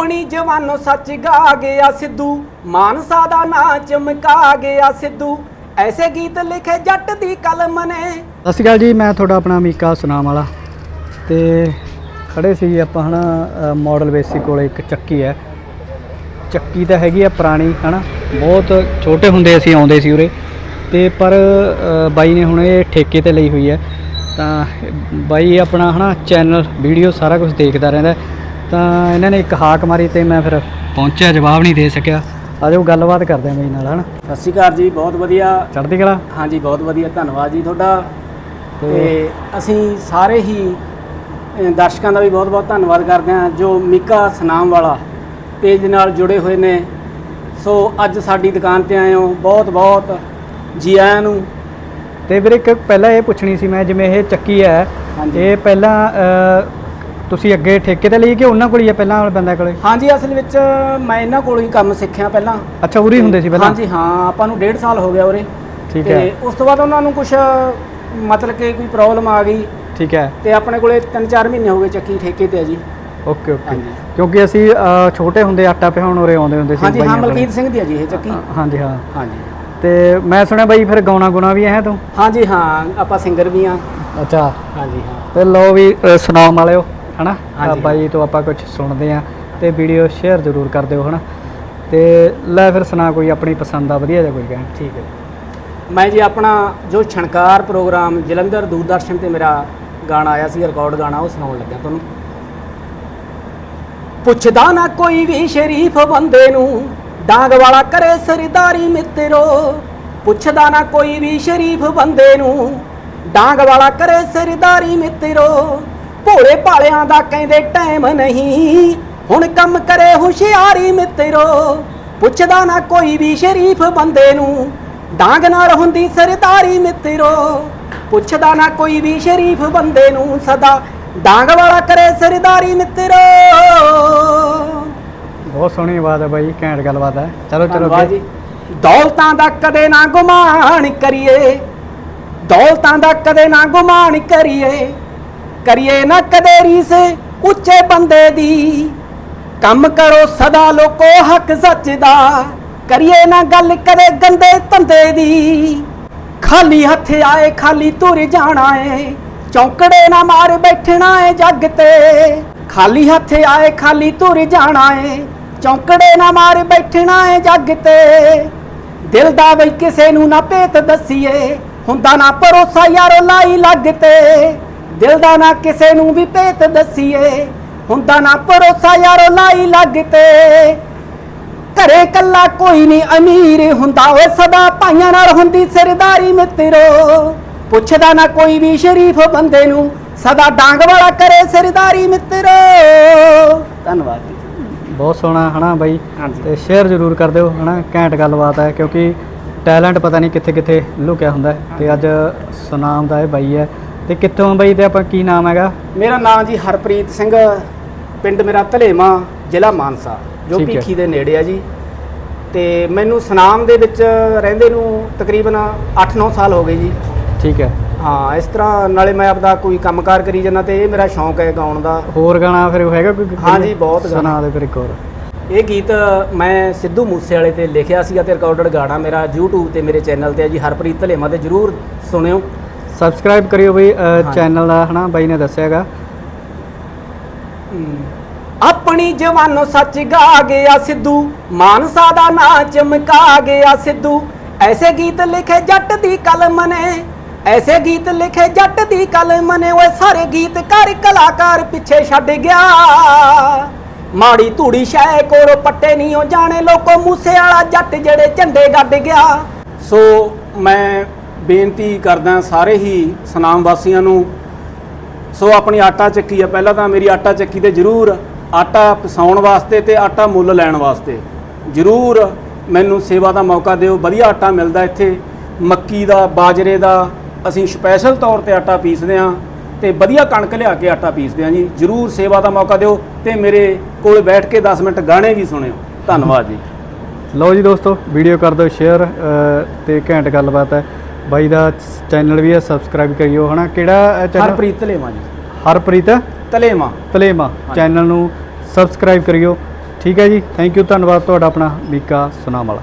ਆਪਣੀ ਜਵਾਨੋ ਸੱਚ ਗਾ ਗਿਆ ਸਿੱਧੂ। ਮਾਨਸਾ ਦਾ ਨਾਂ ਚਮਕਾ ਗਿਆ ਸਿੱਧੂ। ਐਸੇ ਗੀਤ ਲਿਖੇ ਜੱਟ ਦੀ ਕਲਮ ਨੇ। ਸਤਿ ਸ਼੍ਰੀ ਅਕਾਲ ਜੀ ਮੈਂ ਤੁਹਾਡਾ ਆਪਣਾ ਮੀਕਾ ਸੁਨਾਮ ਵਾਲਾ। ਤੇ ਖੜੇ ਸੀ ਆਪਾਂ ਹਨਾ ਮਾਡਲ ਬੇਸੀ ਕੋਲੇ ਇੱਕ ਚੱਕੀ ਹੈ। ਚੱਕੀ ਤਾਂ ਹੈਗੀ ਆ ਪੁਰਾਣੀ ਹਨਾ। ਬਹੁਤ ਛੋਟੇ ਹੁੰਦੇ ਅਸੀਂ ਆਉਂਦੇ ਸੀ ਉਰੇ। ਤੇ ਪਰ ਅ, ਬਾਈ ਨੇ ਹੁਣ ਇਹ ਠੇਕੇ ਤੇ ਲਈ ਹੋਈ ਹੈ। ਤਾਂ ਬਾਈ ਆਪਣਾ ਹਨਾ ਚੈਨਲ ਵੀਡੀਓ ਸਾਰਾ ਕੁਝ ਦੇਖਦਾ ਰਹਿੰਦਾ ਤਾਂ ਇਹਨਾਂ ਨੇ ਇੱਕ ਹਾਕ ਮਾਰੀ ਤੇ ਮੈਂ ਫਿਰ ਪਹੁੰਚਿਆ ਜਵਾਬ ਨਹੀਂ ਦੇ ਸਕਿਆ। ਆਜੋ ਗੱਲਬਾਤ ਕਰਦੇ ਹਾਂ ਬਾਈ ਨਾਲ ਹਨਾ? ਸਤਿ ਸ਼੍ਰੀ ਅਕਾਲ ਜੀ ਬਹੁਤ ਵਧੀਆ। ਚੜ੍ਹਦੀ ਕਲਾ? ਹਾਂਜੀ ਬਹੁਤ ਵਧੀਆ ਧੰਨਵਾਦ ਜੀ ਤੁਹਾਡਾ। ਤੇ- ਅਸੀਂ ਸਾਰੇ ਹੀ ਦਰਸ਼ਕਾਂ ਦਾ ਵੀ ਬਹੁਤ ਬਹੁਤ ਧੰਨਵਾਦ ਕਰਦੇ ਹਾਂ ਜੋ ਮਿਕਾ ਸਨਾਮ ਵਾਲਾ ਪੇਜ ਨਾਲ ਜੁੜੇ ਹੋਏ ਨੇ। ਸੋ ਅੱਜ ਸਾਡੀ ਦੁਕਾਨ ਤੇ ਆਏ ਹੋ ਬਹੁਤ ਬਹੁਤ ਜੀ ਆਇਆਂ ਨੂੰ। ਤੇ ਵੀਰੇ ਇੱਕ ਪਹਿਲਾਂ ਇਹ ਪੁੱਛਣੀ ਸੀ ਮੈਂ ਜਿਵੇਂ ਇਹ ਚੱਕੀ ਹੈ। ਇਹ ਪਹਿਲਾਂ ਤੁਸੀਂ ਅੱਗੇ ਠੇਕੇ ਤੇ ਲਈ ਕਿ ਉਹਨਾਂ ਕੋਲ ਹੀ ਪਹਿਲਾਂ ਵਾਲੇ ਬੰਦਾ ਕੋਲੇ? ਹਾਂਜੀ ਅਸਲ ਵਿੱਚ ਮੈਂ ਇਹਨਾਂ ਕੋਲੋਂ ਹੀ ਕੰਮ ਸਿੱਖਿਆ ਪਹਿਲਾਂ। ਅੱਛਾ ਉਰੀ ਹੁੰਦੇ ਸੀ ਪਹਿਲਾਂ? ਹਾਂਜੀ ਹਾਂ ਆਪਾਂ ਨੂੰ 1.5 ਸਾਲ ਹੋ ਗਿਆ ਉਰੇ। ਠੀਕ ਤੇ ਹੈ। ਉਸ ਤੋਂ ਬਾਅਦ ਉਹਨਾਂ ਨੂੰ ਕੁਝ ਮਤਲਬ ਕਿ ਕੋਈ ਪ੍ਰੋਬਲਮ ਆ ਗਈ। ਠੀਕ ਹੈ। ਤੇ ਆਪਣੇ ਕੋਲੇ 3-4 ਮਹੀਨੇ ਹੋ ਗਏ ਚੱਕੀ ਠੇਕੇ ਤੇ ਆ ਜੀ। Okay okay. ਹਾਂਜੀ। ਕਿਉਂਕਿ ਅਸੀਂ ਛੋਟੇ ਹੁੰਦੇ ਆਟਾ ਪਿਹਾਉਣ ਉਰੇ ਆਉਂਦੇ ਹੁੰਦੇ ਸੀ ਹਾਂਜੀ ਹਾਂ। ਮਲਕੀਤ ਸਿੰਘ ਦੀ ਆ ਜੀ ਇਹ ਚੱਕੀ। ਹਾਂਜੀ ਹਾਂ। ਹਾਂਜੀ। ਤੇ ਮੈਂ ਸੁਣਿਆ ਬਾਈ ਫਿਰ ਗਾਉਣਾ ਗੁਣਾ ਵੀ ਹੈ ਤੂੰ? ਹਾਂਜੀ ਹਾਂ ਆਪਾਂ ਸਿੰਗਰ ਵੀ ਆ ਅੱਛਾ। ਹਾਂਜੀ ਹਾਂ। ਤੇ ਲਓ ਵੀ ਸੁਣਾਓ ਵਾਲਿਓ। ਹਨਾ? ਹਾਂਜੀ। ਬਾਈ ਤੋਂ ਆਪਾਂ ਕੁਝ ਸੁਣਦੇ ਆ ਤੇ ਵੀਡੀਓ ਸ਼ੇਅਰ ਜ਼ਰੂਰ ਕਰ ਦਿਓ ਹਨਾ? ਤੇ ਲੈ ਫਿਰ ਸੁਣਾ ਕੋਈ ਆਪਣੀ ਪਸੰਦ ਦਾ ਵਧੀਆ ਜਿਹਾ ਕੋਈ ਗਾਣਾ। ਠੀਕ ਹੈ ਮੈਂ ਜੀ ਆਪਣਾ ਜੋ ਛਣਕਾਰ ਪ੍ਰੋਗਰਾਮ ਜਲੰਧਰ ਦੂਰਦਰਸ਼ਨ ਤੇ ਮੇਰਾ ਗਾਣਾ ਆਇਆ ਸੀ ਰਿਕਾਰਡ ਗਾਣਾ ਉਹ ਸੁਣਾਉਣ ਲੱਗਿਆ ਤੁਹਾਨੂੰ। ਪੁੱਛਦਾ ਨਾ ਕੋਈ ਵੀ ਸ਼ਰੀਫ ਬੰਦੇ ਨੂੰ ਡਾਂਗ ਵਾਲਾ ਕਰੇ ਸਰਦਾਰੀ ਮਿੱਤਰੋ। ਪੁੱਛਦਾ ਨਾ ਕੋਈ ਵੀ ਸ਼ਰੀਫ ਬੰਦੇ ਨੂੰ ਡਾਂਗ ਵਾਲਾ ਕਰੇ ਸਰਦਾਰੀ ਮਿੱਤਰੋ। ਭੋਲੇ ਭਾਲਿਆਂ ਦਾ ਕਹਿੰਦੇ ਟਾਈਮ ਨਹੀਂ। ਹੁਣ ਕੰਮ ਕਰੇ ਹੁਸ਼ਿਆਰੀ ਮਿੱਤਰੋ ਪੁੱਛਦਾ ਨਾ ਕੋਈ ਵੀ ਸ਼ਰੀਫ ਬੰਦੇ ਨੂੰ। ਡਾਂਗ ਨਾਲ ਹੁੰਦੀ ਸਰਦਾਰੀ ਮਿੱਤਰੋ ਪੁੱਛਦਾ ਨਾ ਕੋਈ ਵੀ ਸ਼ਰੀਫ ਬੰਦੇ ਨੂੰ ਸਦਾ ਡਾਂਗ ਵਾਲਾ ਕਰੇ ਸਰਦਾਰੀ ਮਿੱਤਰੋ। ਬਹੁਤ ਸੋਹਣੀ ਆਵਾਜ਼ ਹੈ ਬਾਈ ਘੈਂਟ ਗੱਲਬਾਤ ਹੈ ਚਲੋ ਚਲੋ ਧੰਨਵਾਦ ਅੱਗੇ। ਜੀ। ਦੌਲਤਾਂ ਦਾ ਕਦੇ ਨਾ ਗੁਮਾਨ ਕਰੀਏ। ਦੌਲਤਾਂ ਦਾ ਕਦੇ ਨਾ ਗੁਮਾਨ ਕਰੀਏ। ਕਰੀਏ ਨਾ ਕਦੇ ਰੀਸ ਉੱਚੇ ਬੰਦੇ ਦੀ। ਕੰਮ ਕਰੋ ਸਦਾ ਲੋਕੋ ਹੱਕ ਸੱਚ ਦਾ ਕਰੀਏ ਨਾ ਗੱਲ ਕਦੇ ਗੰਦੇ ਧੰਦੇ ਦੀ। ਖਾਲੀ ਹੱਥ ਆਏ, ਖਾਲੀ ਤੁਰ ਜਾਣਾ ਏ। ਚੌਂਕੜੇ ਨਾ ਮਾਰ ਬੈਠਣਾ ਏ ਜੱਗ ਤੇ। ਖਾਲੀ ਹੱਥ ਆਏ, ਖਾਲੀ ਤੁਰ ਜਾਣਾ ਏ। ਚੌਂਕੜੇ ਨਾ ਮਾਰ ਬੈਠਣਾ ਏ ਜੱਗ ਤੇ। ਦਿਲ ਦਾ ਬਈ ਕਿਸੇ ਨੂੰ ਨਾ ਭੇਤ ਦਸੀਏ। ਹੁੰਦਾ ਨਾ ਭਰੋਸਾ ਯਾਰੋ ਲਾਈ ਲੱਗ ਤੇ। ਦਿਲ ਦਾ ਨਾ ਕਿਸੇ ਨੂੰ ਵੀ ਭੇਤ ਦਸੀਏ ਹੁੰਦਾ ਨਾ ਭਰੋਸਾ ਯਾਰੋ ਲਾਈ ਲੱਗ ਤੇ। ਘਰੇ ਕੱਲਾ ਕੋਈ ਨਹੀਂ ਅਮੀਰ ਹੁੰਦਾ ਓਏ ਸਦਾ ਭਾਈਆਂ ਨਾਲ ਹੁੰਦੀ ਸਰਦਾਰੀ ਮਿੱਤਰੋ। ਪੁੱਛਦਾ ਨਾ ਕੋਈ ਵੀ ਸ਼ਰੀਫ ਬੰਦੇ ਨੂੰ ਸਦਾ ਡਾਂਗ ਵਾਲਾ ਕਰੇ ਸਰਦਾਰੀ ਮਿੱਤਰੋ। ਧੰਨਵਾਦ ਜੀ। ਬਹੁਤ ਸੋਹਣਾ ਹਨਾ ਬਾਈ? ਹਾਂਜੀ। ਤੇ ਸ਼ੇਅਰ ਜ਼ਰੂਰ ਕਰ ਦਿਓ ਹਨਾ? ਘੈਂਟ ਗੱਲਬਾਤ ਹੈ ਕਿਉਂਕਿ ਟੈਲੈਂਟ ਪਤਾ ਨਹੀਂ ਕਿੱਥੇ ਕਿੱਥੇ ਲੁਕਿਆ ਹੁੰਦਾ ਹੈ। ਤੇ ਅੱਜ ਸੁਨਾਮ ਦਾ ਇਹ ਬਾਈ ਹੈ ਤੇ ਕਿੱਥੋਂ ਬਾਈ ਤੇ ਆਪਾਂ ਕੀ ਨਾਮ ਹੈਗਾ? ਮੇਰਾ ਨਾਮ ਜੀ ਹਰਪ੍ਰੀਤ ਸਿੰਘ ਪਿੰਡ ਮੇਰਾ ਧਲੇਮਾ ਜ਼ਿਲ੍ਹਾ ਮਾਨਸਾ ਜੋ ਠੀਕ ਹੈ। ਭੀਖੀ ਦੇ ਨੇੜੇ ਆ ਜੀ। ਤੇ ਮੈਨੂੰ ਸੁਨਾਮ ਦੇ ਵਿੱਚ ਰਹਿੰਦੇ ਨੂੰ ਤਕਰੀਬਨ 8-9 ਸਾਲ ਹੋ ਗਏ ਜੀ। ਠੀਕ ਹੈ। ਹਾਂ ਇਸ ਤਰ੍ਹਾਂ ਨਾਲੇ ਮੈਂ ਆਪਦਾ ਕੋਈ ਕੰਮਕਾਰ ਕਰੀ ਜਾਂਦਾ ਤੇ ਇਹ ਮੇਰਾ ਸ਼ੌਂਕ ਹੈ ਗਾਉਣ ਦਾ। ਹੋਰ ਗਾਣਾ ਫਿਰ ਹੈਗਾ ਕੋਈ ਹਾਂਜੀ, ਬਹੁਤ ਗਾਣਾ। ਸੁਣਾ ਦੇ ਫਿਰ ਇੱਕ ਹੋਰ। ਇਹ ਗੀਤ ਮੈਂ ਸਿੱਧੂ ਮੂਸੇ ਵਾਲੇ ਤੇ ਲਿਖਿਆ ਸੀਗਾ ਤੇ ਰਿਕਾਰਡਡ ਗਾਣਾ ਮੇਰਾ YouTube ਤੇ ਮੇਰੇ ਚੈਨਲ ਤੇ ਹੈ ਜੀ ਹਰਪ੍ਰੀਤ ਧਲੇਮਾ ਤੇ ਜਰੂਰ ਸੁਣਿਓ। ਸਬਸਕ੍ਰਾਈਬ ਕਰਿਓ ਬਈ। ਚੈਨਲ ਦਾ ਹਨਾ? ਬਾਈ ਨੇ ਦੱਸਿਆਗਾ ਆਪਣੀ ਜਵਾਨੋ ਸੱਚ ਗਾ ਗਿਆ ਸਿੱਧੂ ਮਾਨਸਾ ਦਾ ਨਾਂ ਚਮਕਾ ਗਿਆ ਸਿੱਧੂ। ਐਸੇ ਗੀਤ ਲਿਖੇ ਜੱਟ ਦੀ ਕਲਮ ਨੇ ਐਸੇ ਗੀਤ ਲਿਖੇ ਜੱਟ ਦੀ ਕਲਮ ਨੇ ਓਏ ਸਾਰੇ ਗੀਤਕਾਰ ਕਲਾਕਾਰ ਪਿੱਛੇ ਛੱਡ ਗਿਆ। ਮਾੜੀ ਧੂੜੀ ਸ਼ੈ ਕੋਲ ਪੱਟੇ ਨਹੀਂ ਉਹ ਜਾਣੇ ਲੋਕੋ ਮੂਸੇ ਵਾਲਾ ਜੱਟ ਜਿਹੜੇ ਝੰਡੇ ਗੱਡ ਗਿਆ। ਸੋ ਮੈਂ ਬੇਨਤੀ ਕਰਦਾ ਸਾਰੇ ਹੀ ਸਨਾਮ ਵਾਸੀਆਂ ਨੂੰ, ਸੋ ਆਪਣੀ ਆਟਾ ਚੱਕੀ ਆ, ਪਹਿਲਾਂ ਤਾਂ ਮੇਰੀ ਆਟਾ ਚੱਕੀ ਤੇ ਜਰੂਰ ਆਟਾ ਪਸਾਉਣ ਵਾਸਤੇ ਤੇ ਆਟਾ ਮੁੱਲ ਲੈਣ ਵਾਸਤੇ। ਜਰੂਰ ਮੈਨੂੰ ਸੇਵਾ ਦਾ ਮੌਕਾ ਦਿਓ, ਵਧੀਆ ਆਟਾ ਮਿਲਦਾ ਇੱਥੇ। ਮੱਕੀ ਦਾ, ਬਾਜਰੇ ਦਾ, ਅਸੀਂ ਸਪੈਸ਼ਲ ਤੌਰ ਤੇ ਆਟਾ ਪੀਸਦੇ ਆ ਤੇ ਵਧੀਆ ਕਣਕ ਲਿਆ ਕੇ ਆਟਾ ਪੀਸਦੇ ਆ ਜੀ। ਜਰੂਰ ਸੇਵਾ ਦਾ ਮੌਕਾ ਦਿਓ ਤੇ ਮੇਰੇ ਕੋਲ ਬੈਠ ਕੇ 10 ਮਿੰਟ ਗਾਣੇ ਵੀ ਸੁਣਿਓ। ਧੰਨਵਾਦ ਜੀ। ਲਓ ਜੀ ਦੋਸਤੋ, ਵੀਡੀਓ ਕਰ ਦਿਓ ਸ਼ੇਅਰ ਤੇ ਘੈਂਟ ਗੱਲਬਾਤ ਹੈ। ਬਾਈ ਦਾ ਚੈਨਲ ਵੀ ਹੈ ਸਬਸਕ੍ਰਾਈਬ ਕਰਿਓ ਹਨਾ? ਕਿਹੜਾ ਚੈਨਲ ਹਰਪ੍ਰੀਤ ਧਲੇਵਾ ਜੀ। ਹਰਪ੍ਰੀਤ? ਧਲੇਵਾ। ਤਲੇਮਾ ਚੈਨਲ ਨੂੰ ਸਬਸਕ੍ਰਾਈਬ ਕਰਿਓ। ਠੀਕ ਹੈ ਜੀ ਥੈਂਕ ਯੂ ਧੰਨਵਾਦ ਤੁਹਾਡਾ ਆਪਣਾ ਮੀਕਾ ਸੁਨਾਮ ਵਾਲਾ।